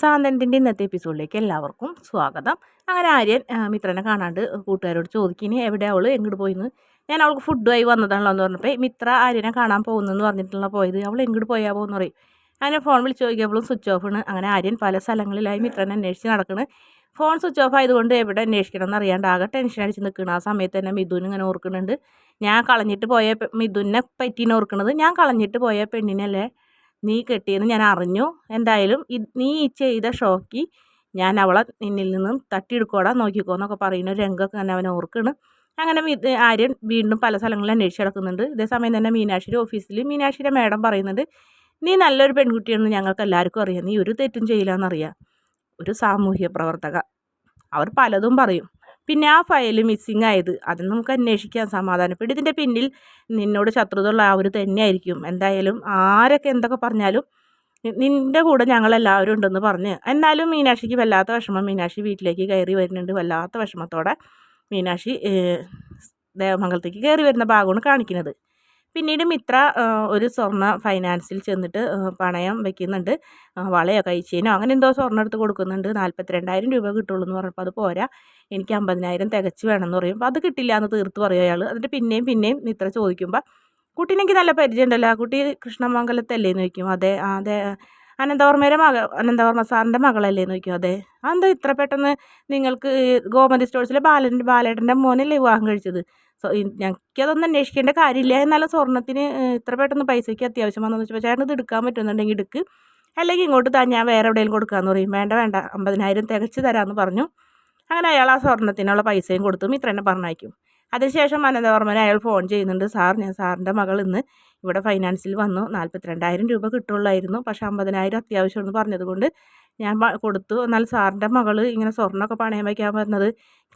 സാന്തന്റെ ഇന്നത്തെ എപ്പിസോഡിലേക്ക് എല്ലാവർക്കും സ്വാഗതം. അങ്ങനെ ആര്യൻ മിത്രനെ കാണാണ്ട് കൂട്ടുകാരോട് ചോദിക്കിനി എവിടെ അവൾ എങ്ങോട്ട് പോയിന്ന്? ഞാൻ അവൾക്ക് ഫുഡുമായി വന്നതാണല്ലോ എന്ന് പറഞ്ഞപ്പോൾ മിത്ര ആര്യനെ കാണാൻ പോകുന്നെന്ന് പറഞ്ഞിട്ടുള്ള പോയത്? അവൾ എങ്ങോട്ട് പോയാൽ പോകുന്ന പറയും. അങ്ങനെ ഫോൺ വിളിച്ച് നോക്കിയപ്പോഴും സ്വിച്ച് ഓഫ് ആണ്. അങ്ങനെ ആര്യൻ പല സ്ഥലങ്ങളിലായി മിത്രനെ അന്വേഷിച്ച് നടക്കണ്. ഫോൺ സ്വിച്ച് ഓഫ് ആയതുകൊണ്ട് എവിടെ അന്വേഷിക്കണം എന്ന് അറിയാണ്ട് ആകെ ടെൻഷൻ അടിച്ച് നിൽക്കണം ആ സമയത്ത് തന്നെ മിഥുൻ ഇങ്ങനെ ഓർക്കുന്നുണ്ട്. ഞാൻ കളഞ്ഞിട്ട് പോയ മിഥുനെ പറ്റീനെ ഓർക്കുന്നത് ഞാൻ കളഞ്ഞിട്ട് പോയ പെണ്ണിനല്ലേ? നീ കെട്ടിയെന്ന് ഞാൻ അറിഞ്ഞു. എന്തായാലും നീ ചെയ്ത ഷോക്ക് ഞാൻ അവളെ നിന്നിൽ നിന്നും തട്ടിയെടുക്കോടാ നോക്കിക്കോ എന്നൊക്കെ പറയുന്ന ഒരു രംഗമൊക്കെ തന്നെ അവൻ ഓർക്കുന്നു അങ്ങനെ ആര്യൻ വീണ്ടും പല സ്ഥലങ്ങളിൽ അന്വേഷിച്ച് നടക്കുന്നുണ്ട്. ഇതേസമയം തന്നെ മീനാക്ഷിയുടെ ഓഫീസിൽ മീനാക്ഷിയുടെ മേഡം പറയുന്നുണ്ട് നീ നല്ലൊരു പെൺകുട്ടിയാണെന്ന് ഞങ്ങൾക്ക് എല്ലാവർക്കും അറിയാം. നീ ഒരു തെറ്റും ചെയ്യില്ല എന്നറിയാം ഒരു സാമൂഹ്യ പ്രവർത്തക. അവർ പലതും പറയും. പിന്നെ ആ ഫയൽ മിസ്സിങ് ആയത്. അത് നമുക്ക് അന്വേഷിക്കാൻ സമാധാനപ്പെട്ട് ഇതിന്റെ പിന്നിൽ നിന്നോട് ശത്രുതയുള്ള അവർ തന്നെയായിരിക്കും. എന്തായാലും ആരൊക്കെ എന്തൊക്കെ പറഞ്ഞാലും നിന്റെ കൂടെ ഞങ്ങളെല്ലാവരും ഉണ്ടെന്ന് പറഞ്ഞ്. എന്നാലും മീനാക്ഷിക്ക് വല്ലാത്ത വിഷമം. മീനാക്ഷി വീട്ടിലേക്ക് കയറി വരുന്നുണ്ട്. വല്ലാത്ത വിഷമത്തോടെ മീനാക്ഷി ദേവമംഗലത്തേക്ക് കയറി വരുന്ന ഭാഗമാണ് കാണിക്കുന്നത്. പിന്നീട് മിത്ര ഒരു സ്വർണ ഫൈനാൻസിൽ ചെന്നിട്ട് പണയം വെക്കുന്നുണ്ട്. വളയോ കഴിച്ചേനോ അങ്ങനെ എന്തോ സ്വർണം എടുത്ത് കൊടുക്കുന്നുണ്ട്. നാൽപ്പത്തിരണ്ടായിരം രൂപ കിട്ടുള്ളൂ എന്ന് പറഞ്ഞപ്പോൾ അത് പോരാ. എനിക്ക് അമ്പതിനായിരം തികച്ച് വേണമെന്ന് പറയും. അപ്പോൾ അത് കിട്ടില്ല എന്ന് തീർത്ത് പറയും അയാൾ എന്നിട്ട് പിന്നെയും പിന്നെയും മിത്ര ചോദിക്കുമ്പോൾ കുട്ടീനെനിക്ക് നല്ല പരിചയം ഉണ്ടല്ലോ ആ കുട്ടി കൃഷ്ണമംഗലത്തല്ലേ എന്ന് ചോദിക്കും. അതെ അതെ അനന്തവർമ്മയുടെ മകൾ അനന്തവർമ്മ സാറിന്റെ മകളല്ലേ എന്ന് ചോദിക്കും. അതെ. അതെന്താ ഇത്ര പെട്ടെന്ന് നിങ്ങൾക്ക് ഗോമതി സ്റ്റോഴ്സിലെ ബാലൻ ബാലേട്ടന്റെ മോനല്ലേ വിവാഹം കഴിച്ചത്? ഞങ്ങൾക്കതൊന്നും അന്വേഷിക്കേണ്ട കാര്യമില്ല. എന്നാലും സ്വർണത്തിന് ഇത്ര പെട്ടെന്ന് പൈസയ്ക്ക് അത്യാവശ്യം വന്നു വെച്ചപ്പോൾ ചേട്ടൻ ഇത് എടുക്കാൻ പറ്റുന്നുണ്ടെങ്കിൽ എടുക്ക്. അല്ലെങ്കിൽ ഇങ്ങോട്ട് താൻ ഞാൻ വേറെ എവിടെയെങ്കിലും കൊടുക്കാമെന്ന് പറയും. വേണ്ട വേണ്ട അമ്പതിനായിരം തികച്ച് തരാമെന്ന് പറഞ്ഞു. അങ്ങനെ അയാൾ ആ സ്വർണത്തിനുള്ള പൈസയും കൊടുത്തു തന്നെ പറഞ്ഞയക്കും. അതിനുശേഷം അനന്തവർമ്മനെ അയാൾ ഫോൺ ചെയ്യുന്നുണ്ട്. സാർ ഞാൻ സാറിന്റെ മകൾ ഇന്ന് ഇവിടെ ഫൈനാൻസിൽ വന്നു. നാൽപ്പത്തിരണ്ടായിരം രൂപ കിട്ടുള്ളായിരുന്നു. പക്ഷെ അമ്പതിനായിരം അത്യാവശ്യമെന്ന് പറഞ്ഞതുകൊണ്ട് ഞാൻ കൊടുത്തു. എന്നാൽ സാറിന്റെ മകൾ ഇങ്ങനെ സ്വർണമൊക്കെ പണയം വയ്ക്കാൻ പറഞ്ഞത്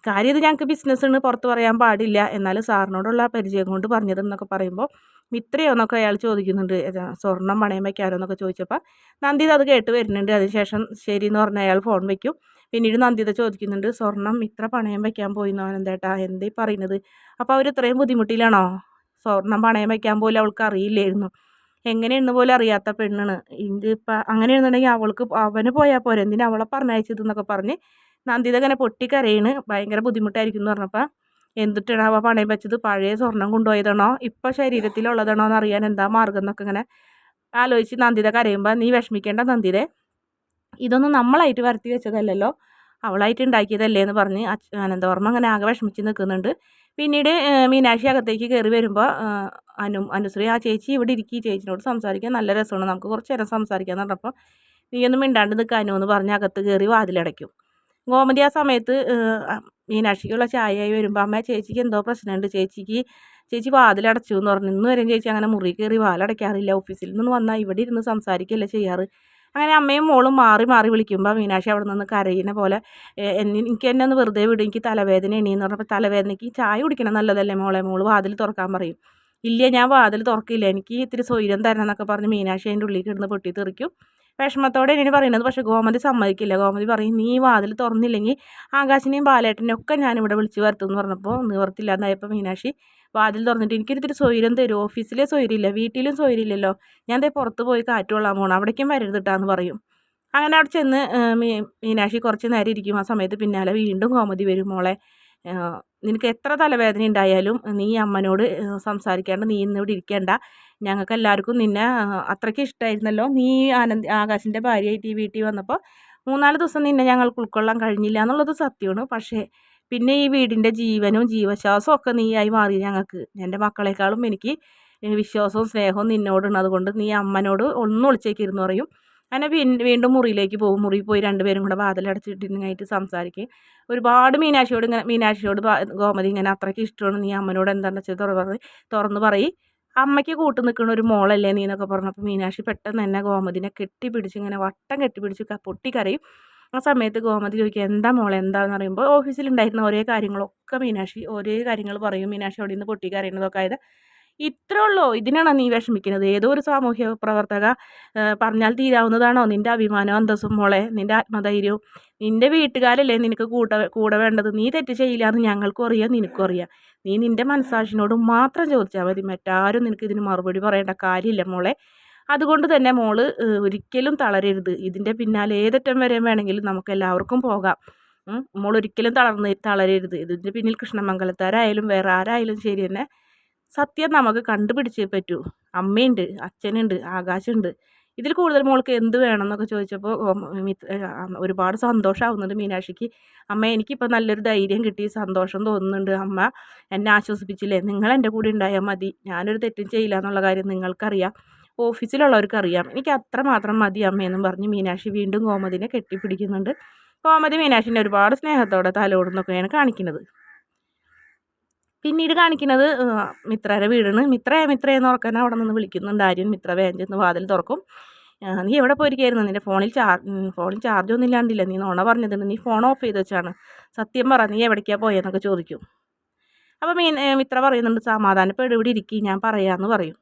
കാര്യം ഇത് ഞങ്ങൾക്ക് ബിസിനസ്സാണ് പുറത്ത് പറയാൻ പാടില്ല. എന്നാലും സാറിനോടുള്ള പരിചയം കൊണ്ട് പറഞ്ഞതെന്നൊക്കെ പറയുമ്പോൾ മിത്രയോന്നൊക്കെ അയാൾ ചോദിക്കുന്നുണ്ട്. സ്വർണം പണയം വയ്ക്കാനോ എന്നൊക്കെ ചോദിച്ചപ്പോൾ നന്ദിത അത് കേട്ട് വരുന്നുണ്ട്. അതിനുശേഷം ശരി എന്ന് പറഞ്ഞാൽ അയാൾ ഫോൺ വയ്ക്കും പിന്നീട് നന്ദിത ചോദിക്കുന്നുണ്ട്. സ്വർണം ഇത്ര പണയം വയ്ക്കാൻ പോയി എന്തേട്ടാ എന്തേ പറയുന്നത്? അപ്പോൾ അവർ ഇത്രയും ബുദ്ധിമുട്ടിലാണോ? സ്വർണം പണയം വയ്ക്കാൻ പോലും അവൾക്ക് അറിയില്ലായിരുന്നു. എങ്ങനെയെന്ന് പോലും അറിയാത്ത പെണ്ണാണ്. ഇതിപ്പോൾ അങ്ങനെയാണെന്നുണ്ടെങ്കിൽ അവൾക്ക് അവന് പോയാൽ പോരെ? എന്തിനാ അവളെ പറഞ്ഞയച്ചതെന്നൊക്കെ പറഞ്ഞ് നന്ദിത ഇങ്ങനെ പൊട്ടിക്കരയാണ്. ഭയങ്കര ബുദ്ധിമുട്ടായിരിക്കും എന്ന് പറഞ്ഞപ്പോൾ എന്തിട്ടാണ് അവ പണയം വെച്ചത്? പഴയ സ്വർണം കൊണ്ടുപോയതാണോ? ഇപ്പോൾ ശരീരത്തിലുള്ളതാണോ എന്ന് അറിയാൻ എന്താ മാർഗം? എന്നൊക്കെ ഇങ്ങനെ ആലോചിച്ച് നന്ദിത കരയുമ്പോൾ നീ വിഷമിക്കേണ്ട നന്ദിതേ. ഇതൊന്നും നമ്മളായിട്ട് വരുത്തി വെച്ചതല്ലല്ലോ. അവളായിട്ട് ഉണ്ടാക്കിയതല്ലേ? എന്ന് പറഞ്ഞ് അനന്തവർമ്മ അങ്ങനെ ആകെ വിഷമിച്ച് നിൽക്കുന്നുണ്ട്. പിന്നീട് മീനാക്ഷി അകത്തേക്ക് കയറി വരുമ്പോൾ അനു അനുശ്രീ ആ ചേച്ചി ഇവിടെ ഇരിക്കി. ചേച്ചിനോട് സംസാരിക്കാൻ നല്ല രസമാണ്. നമുക്ക് കുറച്ച് നേരം സംസാരിക്കാൻ പറഞ്ഞപ്പോൾ നീയൊന്നും മിണ്ടാണ്ട് നിൽക്കാനോ എന്ന് പറഞ്ഞ് അകത്ത് കയറി വാതിലടയ്ക്കും. ഗോമതി ആ സമയത്ത് മീനാക്ഷിക്കുള്ള ചായയായി വരുമ്പോൾ അമ്മ ചേച്ചിക്ക് എന്തോ പ്രശ്നമുണ്ട്. ചേച്ചിക്ക് ചേച്ചി വാതിലടച്ചു എന്ന് പറഞ്ഞു. ഇന്ന് വരെയും ചേച്ചി അങ്ങനെ മുറി കയറി വാലടയ്ക്കാറില്ല. ഓഫീസിൽ നിന്ന് വന്നാൽ ഇവിടെ ഇരുന്ന് സംസാരിക്കുകയല്ല ചെയ്യാറ്. അങ്ങനെ അമ്മയും മോളും മാറി മാറി വിളിക്കുമ്പോൾ മീനാക്ഷി അവിടെ നിന്ന് കരയുന്ന പോലെ എന്നെ എനിക്ക് എന്നെ ഒന്ന് വെറുതെ വിടും. എനിക്ക് തലവേദന എണീന്ന് പറഞ്ഞപ്പോൾ തലവേദനയ്ക്ക് ചായ കുടിക്കണം നല്ലതല്ലേ മോളെ? മോൾ വാതിൽ തുറക്കാൻ പറയും. ഇല്ല ഞാൻ വാതിൽ തുറക്കില്ല. എനിക്ക് ഇത്തിരി സ്വൈര്യം തരണം എന്നൊക്കെ പറഞ്ഞ് മീനാക്ഷി അതിന്റെ ഉള്ളിൽ കിടന്ന് പൊട്ടി തെറിക്കും വിഷമത്തോടെ ഇനി പറയുന്നത്. പക്ഷേ ഗോമതി സമ്മതിക്കില്ല. ഗോമതി പറയും നീ വാതിൽ തുറന്നില്ലെങ്കിൽ ആകാശിനെയും ബാലേട്ടനെയും ഒക്കെ ഞാനിവിടെ വിളിച്ച് വരുത്തും എന്ന് പറഞ്ഞപ്പോൾ നിവർത്തില്ലാതായപ്പോൾ മീനാക്ഷി വാതിൽ തുറന്നിട്ട് എനിക്കൊരിത്തിരി സ്വൈരം തരും. ഓഫീസിലെ സ്വൈര്യമില്ല വീട്ടിലും സ്വൈര്യമില്ലല്ലോ. ഞാൻ ദേ പുറത്ത് പോയി കാറ്റ് കൊള്ളാൻ പോകണം അവിടേക്കും വരരുതിട്ടാന്ന് പറയും. അങ്ങനെ അവിടെ ചെന്ന് മീനാക്ഷി കുറച്ച് നേരം ഇരിക്കും. ആ സമയത്ത് പിന്നാലെ വീണ്ടും ഗോമതി വരും മോളെ. നിനക്ക് എത്ര തലവേദന ഉണ്ടായാലും നീ അമ്മനോട് സംസാരിക്കാണ്ട് നീ ഇന്നിവിടെ ഇരിക്കേണ്ട. ഞങ്ങൾക്ക് എല്ലാവർക്കും നിന്നെ അത്രയ്ക്ക് ഇഷ്ടമായിരുന്നല്ലോ നീ ആനന്ദ് ആകാശിന്റെ ഭാര്യയായിട്ട് ഈ വീട്ടിൽ വന്നപ്പോൾ മൂന്നാൽ ദിവസം നിന്നെ ഞങ്ങൾക്ക് ഉൾക്കൊള്ളാൻ കഴിഞ്ഞില്ല എന്നുള്ളത് സത്യമാണ്. പക്ഷേ പിന്നെ ഈ വീടിന്റെ ജീവനും ജീവശ്വാസവും ഒക്കെ നീയായി മാറി ഞങ്ങൾക്ക്. എന്റെ മക്കളെക്കാളും എനിക്ക് വിശ്വാസവും സ്നേഹവും നിന്നോടുണ്ട് അതുകൊണ്ട് നീ അമ്മനോട് ഒന്നും ഒളിച്ചേക്കിരുന്ന് പറയും. അങ്ങനെ വീണ്ടും മുറിയിലേക്ക് പോകും. മുറിയിൽ പോയി രണ്ടുപേരും കൂടെ വാതിലടച്ചിട്ടിരുന്നായിട്ട് സംസാരിക്കും. ഒരുപാട് മീനാക്ഷിയോട് ഇങ്ങനെ മീനാക്ഷിയോട് ഗോമതി ഇങ്ങനെ അത്രയ്ക്ക് ഇഷ്ടമാണ്. നീ അമ്മനോട് എന്താണെന്ന് വെച്ചാൽ തുറന്ന് തുറന്ന് പറയും. അമ്മയ്ക്ക് കൂട്ടു നിൽക്കുന്ന ഒരു മോളല്ലേ നീ എന്നൊക്കെ പറഞ്ഞപ്പോൾ മീനാക്ഷി പെട്ടെന്ന് തന്നെ ഗോമതിനെ കെട്ടിപ്പിടിച്ച് ഇങ്ങനെ വട്ടം കെട്ടിപ്പിടിച്ച് പൊട്ടിക്കറിയും ആ സമയത്ത് ഗോമതി ചോദിക്കുക എന്താ മോളെ എന്താന്ന് പറയുമ്പോൾ ഓഫീസിലുണ്ടായിരുന്ന ഒരേ കാര്യങ്ങളൊക്കെ മീനാക്ഷി ഒരേ കാര്യങ്ങൾ പറയും. മീനാക്ഷി അവിടെ നിന്ന് പൊട്ടിക്കറിയുന്നതൊക്കെ ആയത് ഇത്രേ ഉള്ളൂ ഇതിനാണോ നീ വിഷമിക്കുന്നത്? ഏതോ ഒരു സാമൂഹ്യ പ്രവർത്തക പറഞ്ഞാൽ തീരാവുന്നതാണോ നിന്റെ അഭിമാനവും അന്തസ്സും മോളെ? നിന്റെ ആത്മധൈര്യവും? നിന്റെ വീട്ടുകാരല്ലേ നിനക്ക് കൂട്ട കൂടെ വേണ്ടത്? നീ തെറ്റ് ചെയ്യില്ല എന്ന് ഞങ്ങൾക്കും അറിയാം നിനക്കും അറിയാം. നീ നിന്റെ മനസ്സാക്ഷിനോട് മാത്രം ചോദിച്ചാൽ മതി. മറ്റാരും നിനക്ക് ഇതിന് മറുപടി പറയേണ്ട കാര്യമില്ല മോളെ. അതുകൊണ്ട് തന്നെ മോൾ ഒരിക്കലും തളരരുത്. ഇതിന്റെ പിന്നാലെ ഏതറ്റം വരെ വേണമെങ്കിലും നമുക്ക് എല്ലാവർക്കും പോകാം. മോൾ ഒരിക്കലും തളർന്ന് തളരരുത്. ഇതിന്റെ പിന്നിൽ കൃഷ്ണമംഗലത്താരായാലും വേറെ ആരായാലും ശരി തന്നെ സത്യം നമുക്ക് കണ്ടുപിടിച്ചേ പറ്റൂ. അമ്മയുണ്ട് അച്ഛനുണ്ട് ആകാശമുണ്ട് ഇതിൽ കൂടുതൽ മോൾക്ക് എന്ത് വേണം എന്നൊക്കെ ചോദിച്ചപ്പോൾ ഒരുപാട് സന്തോഷമാവുന്നുണ്ട് മീനാക്ഷിക്ക്. അമ്മ എനിക്കിപ്പോൾ നല്ലൊരു ധൈര്യം കിട്ടി സന്തോഷം തോന്നുന്നുണ്ട്. അമ്മ എന്നെ ആശ്വസിപ്പിച്ചില്ലേ? നിങ്ങൾ എന്റെ കൂടെ ഉണ്ടായാൽ മതി. ഞാനൊരു തെറ്റും ചെയ്യില്ല എന്നുള്ള കാര്യം നിങ്ങൾക്കറിയാം. ഓഫീസിലുള്ളവർക്കറിയാം. എനിക്ക് അത്ര മാത്രം മതി അമ്മയെന്നും പറഞ്ഞ് മീനാക്ഷി വീണ്ടും കോമതിനെ കെട്ടിപ്പിടിക്കുന്നുണ്ട്. കോമതി മീനാക്ഷിനെ ഒരുപാട് സ്നേഹത്തോടെ തലോടുന്നൊക്കെയാണ് കാണിക്കുന്നത്. പിന്നീട് കാണിക്കുന്നത് മിത്രയുടെ വീടാണ്. മിത്ര മിത്രയെന്ന് ഉറക്കാൻ അവിടെ നിന്ന് വിളിക്കുന്നുണ്ട് ആര്യൻ. മിത്ര വേഞ്ചെന്ന് വാതിൽ തുറക്കും. നീ എവിടെ പോയിരിക്കായിരുന്നു? നിന്റെ ഫോണിൽ ചാർജ് ഫോണിൽ ചാർജ് ഒന്നും ഇല്ലാണ്ടില്ല? നീ നോണ പറഞ്ഞതുണ്ട് നീ ഫോൺ ഓഫ് ചെയ്ത് വെച്ചാണ്. സത്യം പറ നീ എവിടേക്കാണ് പോയെന്നൊക്കെ ചോദിക്കും. അപ്പോൾ മീൻ മിത്ര പറയുന്നുണ്ട് സമാധാനപ്പെട് ഇവിടെ ഇരിക്കും. ഞാൻ പറയാമെന്ന് പറയും.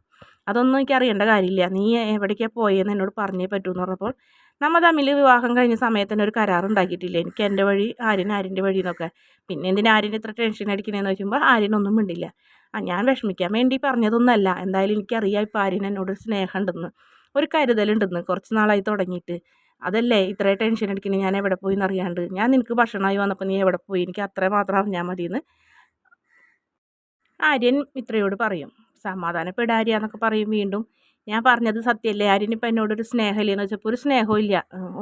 അതൊന്നും എനിക്ക് അറിയേണ്ട കാര്യമില്ല. നീ എവിടേക്കാണ് പോയെന്ന് എന്നോട് പറഞ്ഞേ പറ്റൂ എന്ന് പറഞ്ഞപ്പോൾ നമ്മൾ തമ്മിൽ വിവാഹം കഴിഞ്ഞ സമയത്ത് തന്നെ ഒരു കരാർ ഉണ്ടാക്കിയിട്ടില്ല? എനിക്ക് എന്റെ വഴി ആര്യൻ ആര്യന്റെ വഴി എന്നൊക്കെ. പിന്നെ എന്തിനാ ആര്യൻ ഇത്ര ടെൻഷൻ അടിക്കണേന്ന് ചോദിക്കുമ്പോൾ ആര്യനൊന്നും മിണ്ടില്ല. ആ ഞാൻ വിഷമിക്കാൻ വേണ്ടി പറഞ്ഞതൊന്നല്ല. എന്തായാലും എനിക്കറിയാം ഇപ്പോൾ ആര്യൻ എന്നോട് സ്നേഹം ഉണ്ടെന്ന് ഒരു കരുതലുണ്ടെന്ന് കുറച്ച് നാളായി തുടങ്ങിയിട്ട്. അതല്ലേ ഇത്രേ ടെൻഷൻ അടിക്കണേ? ഞാൻ എവിടെ പോയി എന്നറിയാണ്ട് ഞാൻ നിനക്ക് ഭക്ഷണമായി വന്നപ്പോൾ നീ എവിടെ പോയി? എനിക്ക് അത്ര മാത്രം അറിഞ്ഞാൽ മതിയെന്ന് ആര്യൻ മിത്രയോട് പറയും. സമാധാനപ്പെടാര്യ എന്നൊക്കെ പറയും വീണ്ടും. ഞാൻ പറഞ്ഞത് സത്യമല്ലേ ആരിനിപ്പോൾ എന്നോടൊരു സ്നേഹമില്ലെന്ന് വെച്ചപ്പോൾ ഒരു സ്നേഹവും ഇല്ല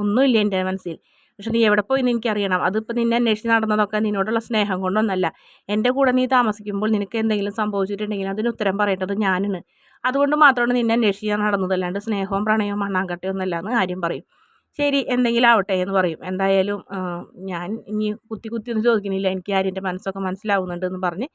ഒന്നുമില്ല എന്റെ മനസ്സിൽ. പക്ഷെ നീ എവിടെ പോയി എനിക്കറിയണം. അതിപ്പോൾ നിന്നെ അന്വേഷിച്ച് നടന്നതൊക്കെ നിന്നോടുള്ള സ്നേഹം കൊണ്ടൊന്നല്ല. എന്റെ കൂടെ നീ താമസിക്കുമ്പോൾ നിനക്ക് എന്തെങ്കിലും സംഭവിച്ചിട്ടുണ്ടെങ്കിൽ അതിന് ഉത്തരം പറയേണ്ടത് ഞാനാണ്. അതുകൊണ്ട് മാത്രമാണ് നിന്നെ അന്വേഷിച്ച് ഞാൻ നടന്നതല്ലാണ്ട് സ്നേഹവും പ്രണയവും മണ്ണാങ്കട്ടയും ഒന്നല്ല എന്ന് ആര്യം പറയും. ശരി എന്തെങ്കിലും ആവട്ടെ എന്ന് പറയും. എന്തായാലും ഞാൻ ഇനി കുത്തി കുത്തി ഒന്നും ചോദിക്കുന്നില്ല. എനിക്ക് ആര്യന്റെ മനസ്സൊക്കെ മനസ്സിലാവുന്നുണ്ട് എന്ന് പറഞ്ഞ്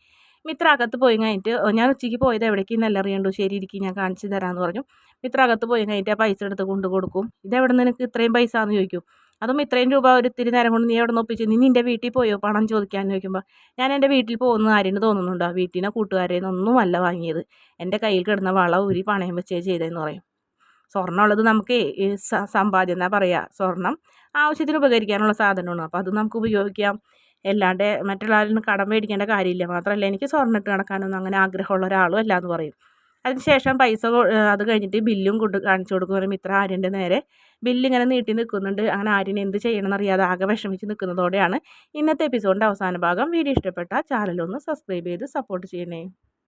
മിത്ര അകത്ത് പോയി കഴിഞ്ഞിട്ട് ഞാൻ ഉച്ചയ്ക്ക് പോയത് എവിടേക്ക് അറിയണ്ടു ശരി ഇരിക്കും ഞാൻ കാണിച്ചു തരാമെന്ന് പറഞ്ഞു. മിത്ര അകത്ത് പോയി കഴിഞ്ഞിട്ട് ആ പൈസ എടുത്ത് കൊണ്ട് കൊടുക്കും. ഇത് ഇതെവിടെ നിനക്ക് ഇത്രയും പൈസ എന്ന് ചോദിക്കും. അതും ഇത്രയും രൂപ ഒരു ഇത്തിരി നേരം കൊണ്ട് നീ എവിടെ നിന്ന് നീ നിന്റെ വീട്ടിൽ പോയോ പണം ചോദിക്കാൻ ചോദിക്കുമ്പോൾ ഞാൻ എന്റെ വീട്ടിൽ പോകുന്ന ആര്യന് തോന്നുന്നുണ്ടോ? വീട്ടിനെ കൂട്ടുകാരെന്നൊന്നും അല്ല വാങ്ങിയത്. എന്റെ കയ്യിൽ കിടന്ന വള ഊരി പണയം വെച്ചേ ചെയ്തതെന്ന് പറയും. സ്വർണമുള്ളത് നമുക്ക് സമ്പാദ്യം എന്നാ പറയുക സ്വർണം ആവശ്യത്തിന് ഉപകരിക്കാനുള്ള സാധനമാണ്. അപ്പോൾ അത് നമുക്ക് ഉപയോഗിക്കാം. അല്ലാണ്ട് മറ്റുള്ള നിന്ന് കടം മേടിക്കേണ്ട കാര്യമില്ല. മാത്രമല്ല എനിക്ക് സ്വർണം ഇട്ട് നടക്കാനൊന്നും അങ്ങനെ ആഗ്രഹമുള്ള ഒരാളും അല്ല എന്ന് പറയും. അതിനുശേഷം പൈസ അത് കഴിഞ്ഞിട്ട് ബില്ലും കൊണ്ട് കാണിച്ചു കൊടുക്കും. ഇത്ര ആര്യന്റെ നേരെ ബില്ലിങ്ങനെ നീട്ടി നിൽക്കുന്നുണ്ട്. അങ്ങനെ ആര്യൻ എന്ത് ചെയ്യണമെന്ന് അറിയാതെ ആകെ വിഷമിച്ച് നിൽക്കുന്നതോടെയാണ് ഇന്നത്തെ എപ്പിസോഡിന്റെ അവസാന ഭാഗം. വീഡിയോ ഇഷ്ടപ്പെട്ട ചാനലൊന്ന് സബ്സ്ക്രൈബ് ചെയ്ത് സപ്പോർട്ട് ചെയ്യണേ.